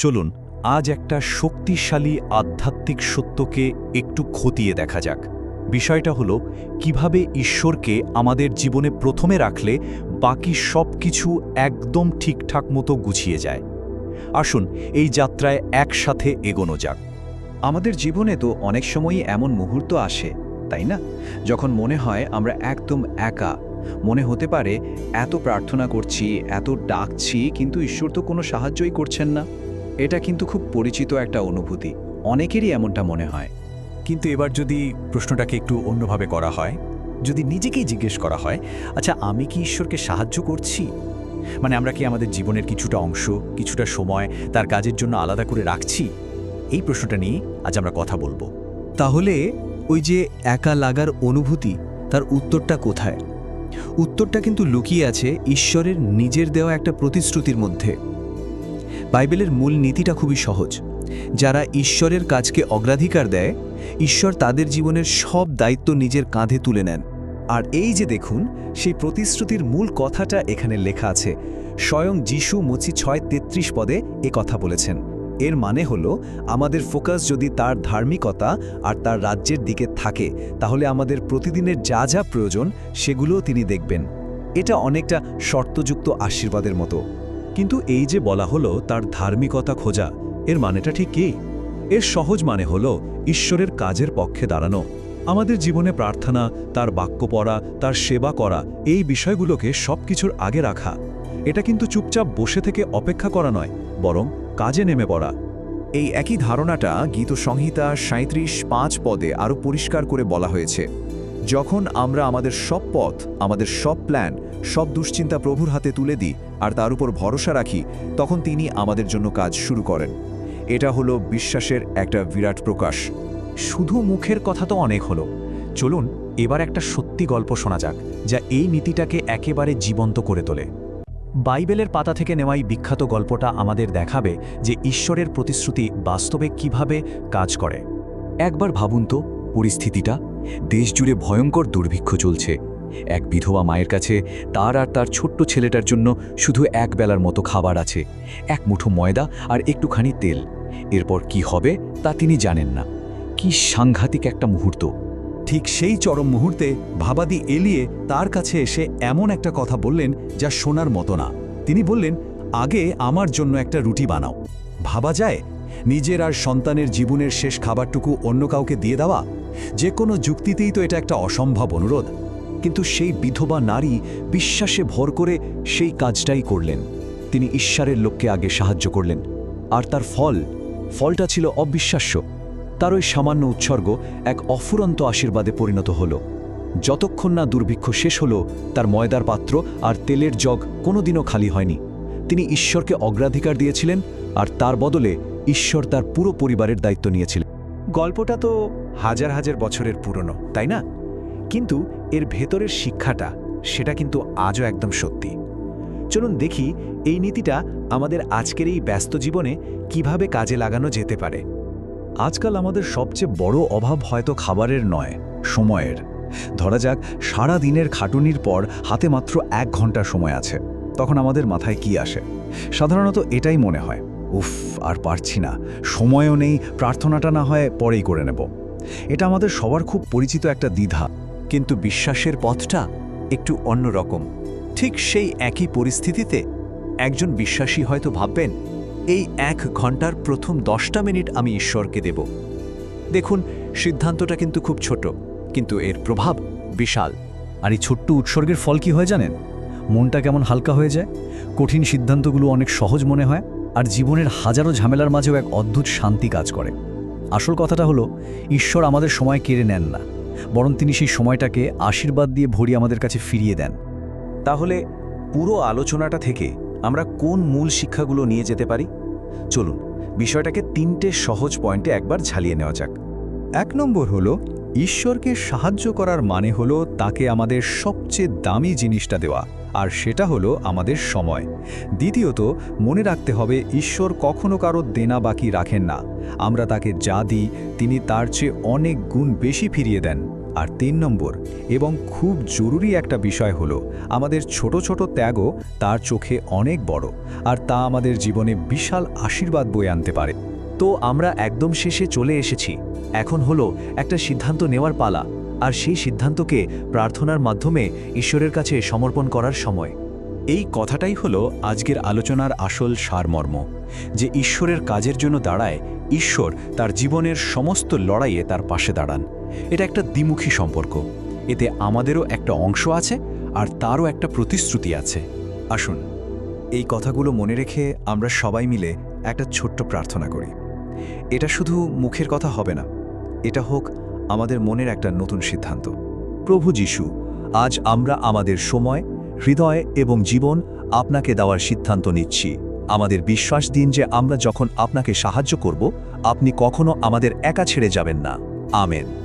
চলুন, আজ একটা শক্তিশালী আধ্যাত্মিক সত্যকে একটু খতিয়ে দেখা যাক। বিষয়টা হলো, কীভাবে ঈশ্বরকে আমাদের জীবনে প্রথমে রাখলে বাকি সব কিছু একদম ঠিকঠাক মতো গুছিয়ে যায়। আসুন, এই যাত্রায় একসাথে এগোনো যাক। আমাদের জীবনে তো অনেক সময়ই এমন মুহূর্ত আসে, তাই না? যখন মনে হয় আমরা একদম একা, মনে হতে পারে, এত প্রার্থনা করছি, এত ডাকছি, কিন্তু ঈশ্বর তো কোনো সাহায্যই করছেন না। এটা কিন্তু খুব পরিচিত একটা অনুভূতি। অনেকেরই এমনটা মনে হয়। কিন্তু এবার যদি প্রশ্নটাকে একটু অন্যভাবে করা হয়, যদি নিজেকেই জিজ্ঞেস করা হয় আচ্ছা আমি কি ঈশ্বরকে সাহায্য করছি? মানে আমরা কি আমাদের জীবনের কিছুটা অংশ, কিছুটা সময় তার কাজের জন্য আলাদা করে রাখছি? এই প্রশ্নটা নিয়ে আজ আমরা কথা বলব। তাহলে ওই যে একা লাগার অনুভূতি, তার উত্তরটা কোথায়? উত্তরটা কিন্তু লুকিয়ে আছে ঈশ্বরের নিজের দেওয়া একটা প্রতিশ্রুতির মধ্যে। বাইবেলের মূল নীতিটা খুবই সহজ। যারা ঈশ্বরের কাজকে অগ্রাধিকার দেয়, ঈশ্বর তাদের জীবনের সব দায়িত্ব নিজের কাঁধে তুলে নেন। আর এই যে দেখুন, সেই প্রতিশ্রুতির মূল কথাটা এখানে লেখা আছে। স্বয়ং যিশু মুচি ছয় তেত্রিশ পদে এ কথা বলেছেন। এর মানে হলো, আমাদের ফোকাস যদি তার ধার্মিকতা আর তার রাজ্যের দিকে থাকে, তাহলে আমাদের প্রতিদিনের যা যা প্রয়োজন, সেগুলোও তিনি দেখবেন। এটা অনেকটা শর্তযুক্ত আশীর্বাদের মতো। কিন্তু এই যে বলা হলো তার ধার্মিকতা খোঁজা, এর মানেটা ঠিক কি? এর সহজ মানে হল ঈশ্বরের কাজের পক্ষে দাঁড়ানো, আমাদের জীবনে প্রার্থনা, তার বাক্য পড়া, তার সেবা করা, এই বিষয়গুলোকে সবকিছুর আগে রাখা। এটা কিন্তু চুপচাপ বসে থেকে অপেক্ষা করা নয়, বরং কাজে নেমে পড়া। এই একই ধারণাটা গীত সংহিতা সাঁত্রিশ পাঁচ পদে আরও পরিষ্কার করে বলা হয়েছে। যখন আমরা আমাদের সব পথ, আমাদের সব প্ল্যান সব দুশ্চিন্তা প্রভুর হাতে তুলে দিই আর তার উপর ভরসা রাখি, তখন তিনি আমাদের জন্য কাজ শুরু করেন। এটা হলো বিশ্বাসের একটা বিরাট প্রকাশ। শুধু মুখের কথা তো অনেক হলো। চলুন, এবার একটা সত্যি গল্প শোনা যাক, যা এই নীতিটাকে একেবারে জীবন্ত করে তোলে। বাইবেলের পাতা থেকে নেওয়াই বিখ্যাত গল্পটা আমাদের দেখাবে যে ঈশ্বরের প্রতিশ্রুতি বাস্তবে কীভাবে কাজ করে। একবার ভাবুন তো, পরিস্থিতিটা। দেশ জুড়ে ভয়ঙ্কর দুর্ভিক্ষ চলছে। এক বিধবা মায়ের কাছে তার আর তার ছোট্ট ছেলেটার জন্য শুধু এক বেলার মতো খাবার আছে, এক মুঠো ময়দা আর একটুখানি তেল। এরপর কি হবে তা তিনি জানেন না। কি সাংঘাতিক একটা মুহূর্ত। ঠিক সেই চরম মুহূর্তে ভাবাদি এলিয়ে তার কাছে এসে এমন একটা কথা বললেন যা শোনার মতো না। তিনি বললেন, আগে আমার জন্য একটা রুটি বানাও। ভাবা যায়, নিজের আর সন্তানের জীবনের শেষ খাবারটুকু অন্য কাউকে দিয়ে দেওয়া যে কোনো যুক্তিতেই তো এটা একটা অসম্ভব অনুরোধ। কিন্তু সেই বিধবা নারী বিশ্বাসে ভর করে সেই কাজটাই করলেন। তিনি ঈশ্বরের লোককে আগে সাহায্য করলেন। আর তার ফল, ফলটা ছিল অবিশ্বাস্য। তার ওই সামান্য উৎসর্গ এক অফুরন্ত আশীর্বাদে পরিণত হল। যতক্ষণ না দুর্ভিক্ষ শেষ হল, তার ময়দার পাত্র আর তেলের জগ কোনোদিনও খালি হয়নি। তিনি ঈশ্বরকে অগ্রাধিকার দিয়েছিলেন আর তার বদলে ঈশ্বর তার পুরো পরিবারের দায়িত্ব নিয়েছিলেন। গল্পটা তো হাজার হাজার বছরের পুরনো, তাই না? কিন্তু এর ভেতরের শিক্ষাটা, সেটা কিন্তু আজও একদম সত্যি। চলুন দেখি এই নীতিটা আমাদের আজকের এই ব্যস্ত জীবনে কীভাবে কাজে লাগানো যেতে পারে। আজকাল আমাদের সবচেয়ে বড় অভাব হয়তো খাবারের নয়, সময়ের। ধরা যাক, সারা দিনের খাটুনির পর হাতে মাত্র এক ঘণ্টা সময় আছে, তখন আমাদের মাথায় কি আসে? সাধারণত এটাই মনে হয়। উফ, আর পারছি না। সময়ও নেই, প্রার্থনাটা না হয় পরেই করে নেব। এটা আমাদের সবার খুব পরিচিত একটা দ্বিধা, কিন্তু বিশ্বাসের পথটা একটু অন্যরকম। ঠিক সেই একই পরিস্থিতিতে একজন বিশ্বাসী হয়তো ভাববেন, এই এক ঘণ্টার প্রথম দশটা মিনিট আমি ঈশ্বরকে দেব। দেখুন, সিদ্ধান্তটা কিন্তু খুব ছোট, কিন্তু এর প্রভাব বিশাল। আর এই ছোট্ট উৎসর্গের ফল কি হয় জানেন? মনটা কেমন হালকা হয়ে যায়? কঠিন সিদ্ধান্তগুলো অনেক সহজ মনে হয়। আর জীবনের হাজারো ঝামেলার মাঝেও এক অদ্ভুত শান্তি কাজ করে। আসল কথাটা হলো, ঈশ্বর আমাদের সময় কেড়ে নেন না, বরং তিনি সেই সময়টাকে আশীর্বাদ দিয়ে ভরি আমাদের কাছে ফিরিয়ে দেন। তাহলে পুরো আলোচনাটা থেকে আমরা কোন মূল শিক্ষাগুলো নিয়ে যেতে পারি? চলুন, বিষয়টাকে তিনটে সহজ পয়েন্টে একবার ঝালিয়ে নেওয়া যাক। এক নম্বর হলো, ঈশ্বরকে সাহায্য করার মানে হলো তাকে আমাদের সবচেয়ে দামি জিনিসটা দেওয়া। আর সেটা হলো আমাদের সময়। দ্বিতীয়ত, মনে রাখতে হবে ঈশ্বর কখনো কারও দেনা বাকি রাখেন না। আমরা তাকে যা দিই, তিনি তার চেয়ে অনেক গুণ বেশি ফিরিয়ে দেন। আর তিন নম্বর, এবং খুব জরুরি একটা বিষয় হলো, আমাদের ছোট ছোট ত্যাগও তার চোখে অনেক বড়, আর তা আমাদের জীবনে বিশাল আশীর্বাদ বয়ে আনতে পারে। তো আমরা একদম শেষে চলে এসেছি। এখন হলো একটা সিদ্ধান্ত নেওয়ার পালা। আর সেই সিদ্ধান্তকে প্রার্থনার মাধ্যমে ঈশ্বরের কাছে সমর্পণ করার সময়। এই কথাটাই হলো আজকের আলোচনার আসল সারমর্ম, যে ঈশ্বরের কাজের জন্য দাঁড়ায় ঈশ্বর তার জীবনের সমস্ত লড়াইয়ে তার পাশে দাঁড়ান। এটা একটা দ্বিমুখী সম্পর্ক। এতে আমাদেরও একটা অংশ আছে আর তারও একটা প্রতিশ্রুতি আছে। আসুন, এই কথাগুলো মনে রেখে আমরা সবাই মিলে একটা ছোট্ট প্রার্থনা করি। এটা শুধু মুখের কথা হবে না, এটা হোক আমাদের মনের একটা নতুন সিদ্ধান্ত। প্রভু যিশু, আজ আমরা আমাদের সময়, হৃদয় এবং জীবন আপনাকে দেওয়ার সিদ্ধান্ত নিচ্ছি। আমাদের বিশ্বাস দিন যে আমরা যখন আপনাকে সাহায্য করব, আপনি কখনো আমাদের একা ছেড়ে যাবেন না। আমেন।